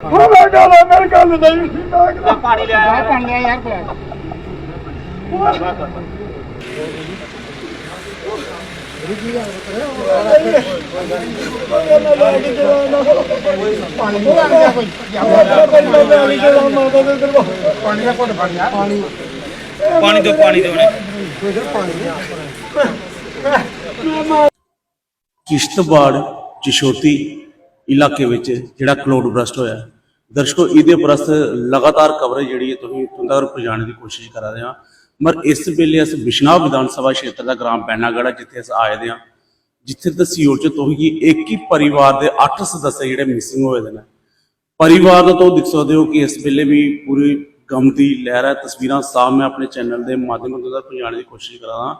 ਮੈਂ ਗੱਲ ਮੇਰੇ ਗੱਲ ਨਹੀਂ ਸੀ ਲੱਗਦਾ ਪਾਣੀ ਲਿਆ ਪਾਣੀ ਲਿਆ ਯਾਰ ਪਾਣੀ ਦਾ ਘੁੱਟ ਪਾਣੀ ਪਾਣੀ ਦਿਓ ਪਾਣੀ ਦਿਓ ਨੇ ਕਿਸ਼ਤਵਾੜ ਚਸ਼ੋਤੀ ਇਲਾਕੇ ਵਿੱਚ ਜਿਹੜਾ ਕਲੋਡ ਬਰਸਟ ਹੋਇਆ ਦਰਸ਼ਕੋ, ਇਹਦੇ ਪ੍ਰਸਤ ਲਗਾਤਾਰ ਕਵਰੇਜ ਜਿਹੜੀ ਹੈ, ਤੁਸੀਂ ਤੁੰਦਾ ਤੱਕ ਪਹੁੰਚਾਉਣ ਦੀ ਕੋਸ਼ਿਸ਼ ਕਰਾ ਰਹੇ ਹਾਂ। ਮਰ ਇਸ ਵੇਲੇ ਅਸੀਂ ਬਿਸ਼ਨਾਬ ਵਿਧਾਨ ਸਭਾ ਖੇਤਰ ਦਾ ਗ੍ਰਾਮ ਪੈਨਾਗੜਾ ਜਿੱਥੇ ਅਸੀਂ ਆਏ ਦੇ ਹਾਂ। ਜਿੱਥੇ ਤਹਿਸੀਲ ਚ ਤੁਸੀਂ ਇੱਕ ਹੀ ਪਰਿਵਾਰ ਦੇ 8 ਸਦੱਸ ਜਿਹੜੇ ਮਿਸਿੰਗ ਹੋਏ ਦੇ ਨੇ। ਪਰਿਵਾਰ ਦਾ ਤੋਂ ਦੇਖ ਸਕਦੇ ਹੋ ਕਿ ਇਸ ਵੇਲੇ ਵੀ ਪੂਰੀ ਗਮ ਦੀ ਲਹਿਰ ਹੈ, ਤਸਵੀਰਾਂ ਸਾਹਮਣੇ ਮੈਂ ਆਪਣੇ ਚੈਨਲ ਦੇ ਮਾਧਿਅਮ ਤੋਂ ਤੱਕ ਪਹੁੰਚਾਉਣ ਦੀ ਕੋਸ਼ਿਸ਼ ਕਰਾ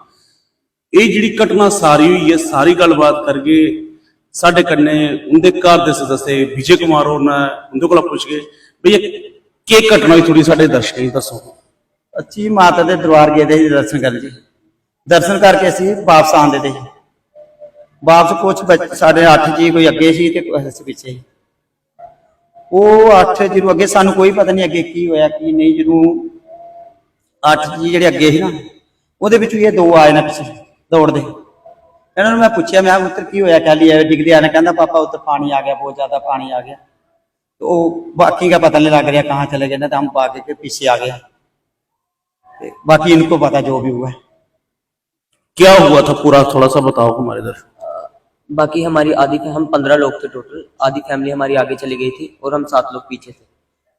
ਇਹ ਜਿਹੜੀ ਘਟਨਾ ਸਾਰੀ ਹੋਈ ਹੈ, ਸਾਰੀ ਗੱਲਬਾਤ ਕਰਕੇ ਸਾਡੇ ਕੰਨੇ ਉਹਦੇ ਘਰ ਦੇ ਸਦੱਸੇ ਵਿਜੇ ਕੁਮਾਰ ਉਹਨਾਂ ਉਹਦੇ ਕੋਲ ਪੁੱਛ ਗਏ ਵੀ ਇਹ ਕੀ ਘਟਨਾ ਹੋਈ ਥੋੜੀ ਸਾਡੇ ਦਰਸ਼ਕਾਂ ਨੂੰ ਦੱਸੋ? ਅੱਛੀ ਮਾਤਾ ਦੇ ਦਰਬਾਰ ਗਏ ਦੇ ਦਰਸ਼ਨ ਕਰਨ ਜੀ। ਦਰਸ਼ਨ ਕਰਕੇ ਅਸੀਂ ਵਾਪਸ ਆਉਂਦੇ ਤੇ ਵਾਪਸ ਕੁਝ ਸਾਡੇ 8 ਜੀ ਕੋਈ ਅੱਗੇ ਸੀ ਤੇ ਕੋਈ ਅਸੀਂ ਪਿੱਛੇ ਸੀ। ਉਹ 8 ਜਿਹਨੂੰ ਅੱਗੇ, ਸਾਨੂੰ ਕੋਈ ਪਤਾ ਨਹੀਂ ਅੱਗੇ ਕੀ ਹੋਇਆ, ਕੀ ਨਹੀਂ। ਜਿਹਨੂੰ 8 ਜੀ ਜਿਹੜੇ ਅੱਗੇ ਸੀ ਨਾ, ਉਹਦੇ ਵਿੱਚੋਂ ਇਹ ਦੋ ਆਏ ਨਾ ਪਿੱਛੇ ਦੌੜਦੇ। ਇਹਨਾਂ ਨੂੰ ਮੈਂ ਪੁੱਛਿਆ ਮੈਂ ਕਿਹਾ, ਉੱਤਰ ਕੀ ਹੋਇਆ ਕਹਿ ਲਈ ਡਿੱਗਦੇ ਆ ਨੇ ਕਹਿੰਦਾ ਪਾਪਾ ਉੱਤਰ ਪਾਣੀ ਆ ਗਿਆ ਬਹੁਤ ਜ਼ਿਆਦਾ ਪਾਣੀ ਆ ਗਿਆ तो बाकी का पता नहीं लग रहा कहाँ चले गए ना तो हम बाकी के पीछे आ गया ते बाकी इनको पता जो भी हुआ है क्या हुआ था पूरा थोड़ा सा बताओ हमारे दर्शक बाकी हमारी आधी हम पंद्रह लोग थे टोटल आधी फैमिली हमारी आगे चली गई थी और हम सात लोग पीछे थे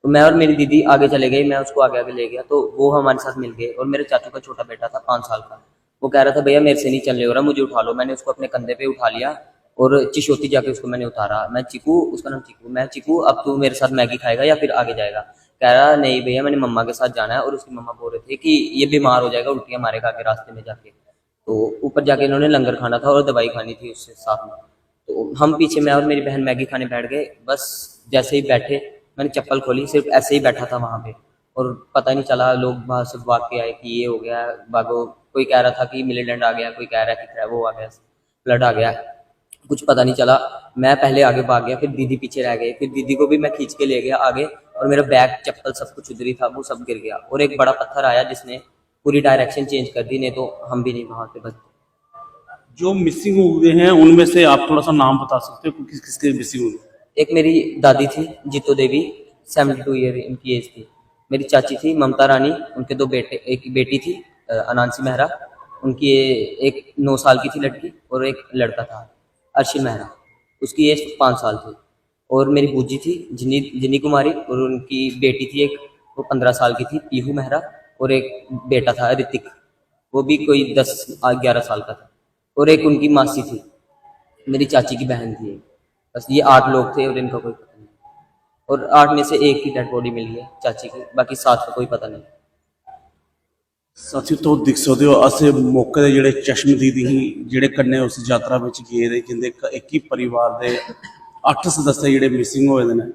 तो मैं और मेरी दीदी आगे चले गए मैं उसको आगे आगे ले गया तो वो हमारे साथ मिल गए और मेरे चाचू का छोटा बेटा था पाँच साल का वो कह रहा था, भैया, मेरे से नहीं चलने हो रहा, मुझे उठा लो। मैंने उसको अपने कंधे पे उठा लिया और चिशोती जाके उसको मैंने उतारा। मैं चिकू, उसका नाम चिकू, मैं चिकू, अब तू मेरे साथ मैगी खाएगा या फिर आगे जाएगा? कह रहा, नहीं भैया, मैंने मम्मा के साथ जाना है। और उसकी मम्मा बोल रहे थे कि, ये बीमार हो जाएगा, उल्टियाँ मारेगा आगे रास्ते में जाके। तो ऊपर जाके इन्होंने लंगर खाना था और दवाई खानी थी उससे साथ में। तो हम पीछे, मैं और मेरी बहन मैगी खाने बैठ गए। बस जैसे ही बैठे, मैंने चप्पल खोली, सिर्फ़ ऐसे ही बैठा था वहाँ पे। और पता ही नहीं चला लोग वहाँ से भाग के आए कि ये हो गया। भागो कोई कह रहा था कि मिलीडेंट आ गया कोई कह रहा है कि वो आ गया फ्लड आ गया। कुछ पता नहीं चला। मैं पहले आगे भाग गया फिर दीदी पीछे रह गई फिर दीदी को भी मैं खींच के ले गया आगे और मेरा बैग चप्पल सब कुछ उधर ही था वो सब गिर गया। और एक बड़ा पत्थर आया जिसने पूरी डायरेक्शन चेंज कर दी नहीं तो हम भी नहीं वहाँ से बचते जो मिसिंग हुए हैं उनमें से आप थोड़ा सा नाम बता सकते हो किस किसके मिसिंग हुए? एक मेरी दादी थी Jeeto Devi seventy two year इनकी एज थी। मेरी चाची थी ममता रानी उनके दो बेटे एक बेटी थी अ, अनांसी मेहरा। उनकी एक नौ साल की थी लड़की और एक लड़का था अर्शिल मेहरा। उसकी एज पाँच साल थी। और मेरी बूजी थी जिनी जिनी कुमारी और उनकी बेटी थी एक वो पंद्रह साल की थी पीहू मेहरा और एक बेटा था ऋतिक। वो भी कोई दस ग्यारह साल का था। और एक उनकी मासी थी मेरी चाची की बहन थी। बस ये आठ लोग थे और इनका कोई और आठ में से एक की डेड बॉडी मिली है चाची की बाकी सात का कोई पता नहीं ਸਾਥੀ ਤੋਂ ਦੇਖ ਸਕਦੇ ਹੋ ਅਸੀਂ ਮੌਕੇ ਦੇ ਜਿਹੜੇ ਚਸ਼ਮਦੀਦ ਹੀ ਜਿਹੜੇ ਕੰਨੇ ਉਸ ਯਾਤਰਾ ਵਿੱਚ ਗਏ ਦੇ ਜਿੰਦੇ ਇੱਕ ਇੱਕ ਹੀ ਪਰਿਵਾਰ ਦੇ 8 ਸਦੱਸੇ ਜਿਹੜੇ ਮਿਸਿੰਗ ਹੋਏ ਦੇ ਨੇ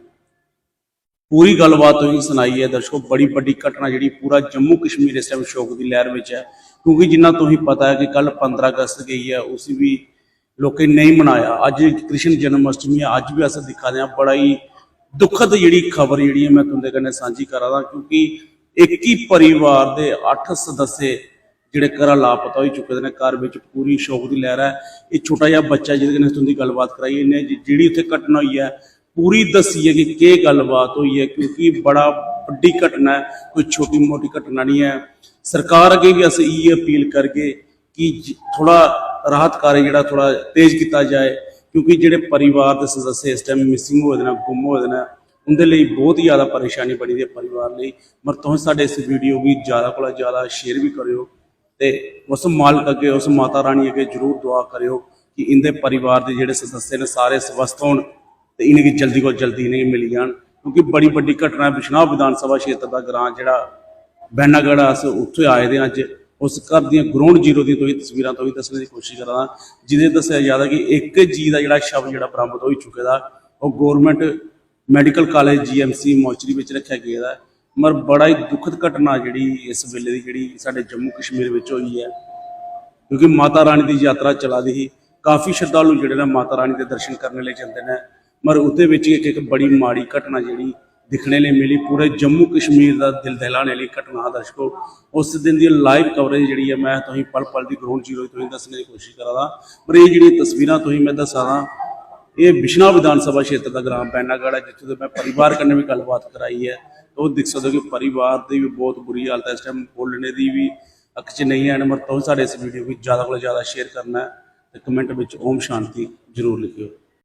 ਪੂਰੀ ਗੱਲਬਾਤ ਤੁਸੀਂ ਸੁਣਾਈ ਹੈ ਦਰਸ਼ਕੋ ਬੜੀ ਵੱਡੀ ਘਟਨਾ ਜਿਹੜੀ ਪੂਰਾ ਜੰਮੂ ਕਸ਼ਮੀਰ ਇਸ ਟਾਈਮ ਸ਼ੋਕ ਦੀ ਲਹਿਰ ਵਿੱਚ ਹੈ ਕਿਉਂਕਿ ਜਿੰਨਾ ਤੁਸੀਂ ਪਤਾ ਹੈ ਕਿ ਕੱਲ 15 ਅਗਸਤ ਗਈ ਹੈ ਉਸ ਵੀ ਲੋਕੇ ਨਹੀਂ ਮਨਾਇਆ ਅੱਜ ਕ੍ਰਿਸ਼ਨ ਜਨਮ ਅਸ਼ਟਮੀ ਹੈ ਅੱਜ ਵੀ ਅਸੀਂ ਦਿਖਾਦੇ ਹਾਂ ਬੜਾ ਹੀ ਦੁਖਦ ਜਿਹੜੀ ਖਬਰ ਜਿਹੜੀ ਹੈ, ਮੈਂ ਤੁਹਾਡੇ ਕਨੇ ਸਾਂਝੀ ਕਰਾਂ ਕਿਉਂਕਿ ਇੱਕ ਹੀ ਪਰਿਵਾਰ ਦੇ 8 ਸਦੱਸੇ ਜਿਹੜੇ ਘਰਾਂ ਲਾਪਤਾ ਹੋਈ ਚੁੱਕੇ ਨੇ, ਘਰ ਵਿੱਚ ਪੂਰੀ ਸ਼ੋਕ ਦੀ ਲਹਿਰ ਹੈ। ਇਹ ਛੋਟਾ ਜਿਹਾ ਬੱਚਾ ਜਿਹਦੇ ਨਾਲ ਤੁਹਾਡੀ ਗੱਲਬਾਤ ਕਰਾਈ, ਇਹਨੇ ਜਿਹੜੀ ਉੱਥੇ ਘਟਨਾ ਹੋਈ ਹੈ, ਪੂਰੀ ਦੱਸੀ ਹੈ ਕਿ ਕੀ ਗੱਲਬਾਤ ਹੋਈ ਹੈ, ਕਿਉਂਕਿ ਬੜਾ ਵੱਡੀ ਘਟਨਾ ਹੈ, ਕੋਈ ਛੋਟੀ ਮੋਟੀ ਘਟਨਾ ਨਹੀਂ ਹੈ। ਸਰਕਾਰ ਅੱਗੇ ਵੀ ਅਸੀਂ ਇਹ ਅਪੀਲ ਕਰਗੇ ਕਿ ਥੋੜਾ ਰਾਹਤ ਕਾਰਜ ਜਿਹੜਾ ਥੋੜਾ ਤੇਜ਼ ਕੀਤਾ ਜਾਏ ਕਿਉਂਕਿ ਜਿਹੜੇ ਪਰਿਵਾਰ ਦੇ ਸਦੱਸੇ ਇਸ ਟਾਈਮ ਮਿਸਿੰਗ ਹੋਏ ਦੇ ਗੁੰਮ ਹੋਏ ਦੇ ਨੇ, ਉਹਦੇ ਲਈ ਬਹੁਤ ਹੀ ਜ਼ਿਆਦਾ ਪਰੇਸ਼ਾਨੀ ਬਣੀ ਦੀ ਪਰਿਵਾਰ ਲਈ। ਮਰ ਤੁਸੀਂ ਸਾਡੇ ਇਸ ਵੀਡੀਓ ਵੀ ਜ਼ਿਆਦਾ ਕੋਲ ਜ਼ਿਆਦਾ ਸ਼ੇਅਰ ਵੀ ਕਰਿਓ ਤੇ ਉਸ ਮਾਲਕ ਅੱਗੇ, ਉਸ ਮਾਤਾ ਰਾਣੀ ਅੱਗੇ ਜਰੂਰ ਦੁਆ ਕਰਿਓ ਕਿ ਇਹਦੇ ਪਰਿਵਾਰ ਦੇ ਜਿਹੜੇ ਸਦੱਸੇ ਨੇ ਸਾਰੇ ਸਵਸਥ ਹੋਣ ਤੇ ਇਹਨਾਂ ਦੀ ਜਲਦੀ ਕੋਲ ਜਲਦੀ ਇਹਨਾਂ ਮਿਲ ਜਾਣ। ਕਿਉਂਕਿ ਬੜੀ ਵੱਡੀ ਘਟਨਾ ਹੈ ਬਿਸ਼ਨਾਹ ਵਿਧਾਨ ਸਭਾ ਖੇਤਰ ਦਾ ਗ੍ਰਾਂ ਜਿਹੜਾ ਬੈਨਾਗੜਾ ਅਸੀਂ ਉੱਥੇ ਆਏ ਦੇ ਅੱਜ। ਉਸ ਘਰ ਦੀਆਂ ਗਰਾਊਂਡ ਜ਼ੀਰੋ ਦੀਆਂ ਤੋਂ ਹੀ ਤਸਵੀਰਾਂ ਤੋਂ ਵੀ ਦੱਸਣ ਦੀ ਕੋਸ਼ਿਸ਼ ਕਰਾਂ ਜਿਹਦੇ ਦੱਸਿਆ ਜਾਂਦਾ ਕਿ ਇੱਕ ਜੀ ਦਾ ਜਿਹੜਾ ਸ਼ਵ ਜਿਹੜਾ ਬਰਾਮਦ ਹੋ ਚੁੱਕੇ ਦਾ, ਉਹ government medical college GMC mortuary ਵਿੱਚ ਰੱਖਿਆ ਗਿਆ ਦਾ ਮਰ ਬੜਾ ਹੀ ਦੁਖਦ ਘਟਨਾ ਜਿਹੜੀ ਇਸ ਵੇਲੇ ਦੀ ਜਿਹੜੀ ਸਾਡੇ ਜੰਮੂ ਕਸ਼ਮੀਰ ਵਿੱਚ ਹੋਈ ਹੈ। ਕਿਉਂਕਿ ਮਾਤਾ ਰਾਣੀ ਦੀ ਯਾਤਰਾ ਚਲਾ ਦੀ ਸੀ ਕਾਫੀ ਸ਼ਰਧਾਲੂ ਜਿਹੜੇ ਨੇ ਮਾਤਾ ਰਾਣੀ ਦੇ ਦਰਸ਼ਨ ਕਰਨ ਲਈ ਜਾਂਦੇ ਨੇ। ਮਰ ਉਹਦੇ ਵਿੱਚ ਇੱਕ ਇੱਕ ਬੜੀ ਮਾੜੀ ਘਟਨਾ ਜਿਹੜੀ ਦਿਖਣੇ ਲਈ ਮਿਲੀ। ਪੂਰੇ ਜੰਮੂ ਕਸ਼ਮੀਰ ਦਾ ਦਿਲ ਦਹਿਲਾਣੇ ਵਾਲੀ ਘਟਨਾ ਦਰਸ਼ਕੋ ਉਸ ਦਿਨ ਦੀ ਲਾਈਵ ਕਵਰੇਜ ਜਿਹੜੀ ਹੈ, ਮੈਂ ਤੁਸੀਂ ਪਲ ਪਲ ਦੀ ਗਰਾਊਂਡ ਜ਼ੀਰੋ ਤੋਂ ਦੱਸਣ ਦੀ ਕੋਸ਼ਿਸ਼ ਕਰਾਂਗਾ ਪਰ ਇਹ ਜਿਹੜੀ ਤਸਵੀਰਾਂ ਤੁਸੀਂ ਮੈਂ ਦੱਸਾਂ ਇਹ ਬਿਸ਼ਨਾ ਵਿਧਾਨ ਸਭਾ ਖੇਤਰ ਦਾ ਗ੍ਰਾਮ ਪੈਨਾਗੜ ਹੈ, ਜਿੱਥੇ ਤੋਂ ਮੈਂ ਪਰਿਵਾਰ ਕਨੇ ਵੀ ਗੱਲਬਾਤ ਕਰਾਈ ਹੈ। ਉਹ ਦੇਖ ਸਕਦੇ ਹੋ ਕਿ ਪਰਿਵਾਰ ਦੀ ਵੀ ਬਹੁਤ ਬੁਰੀ ਹਾਲਤ ਹੈ, ਇਸ ਟਾਈਮ ਬੋਲਣੇ ਦੀ ਵੀ ਅੱਖ 'ਚ ਨਹੀਂ ਹੈ ਨੰਬਰ ਤੋਂ ਸਾਡੇ ਇਸ ਵੀਡੀਓ ਨੂੰ ਜ਼ਿਆਦਾ ਕੋਲ ਜ਼ਿਆਦਾ ਸ਼ੇਅਰ ਕਰਨਾ ਹੈ ਤੇ ਕਮੈਂਟ ਵਿੱਚ ਓਮ ਸ਼ਾਂਤੀ ਜ਼ਰੂਰ ਲਿਖਿਓ।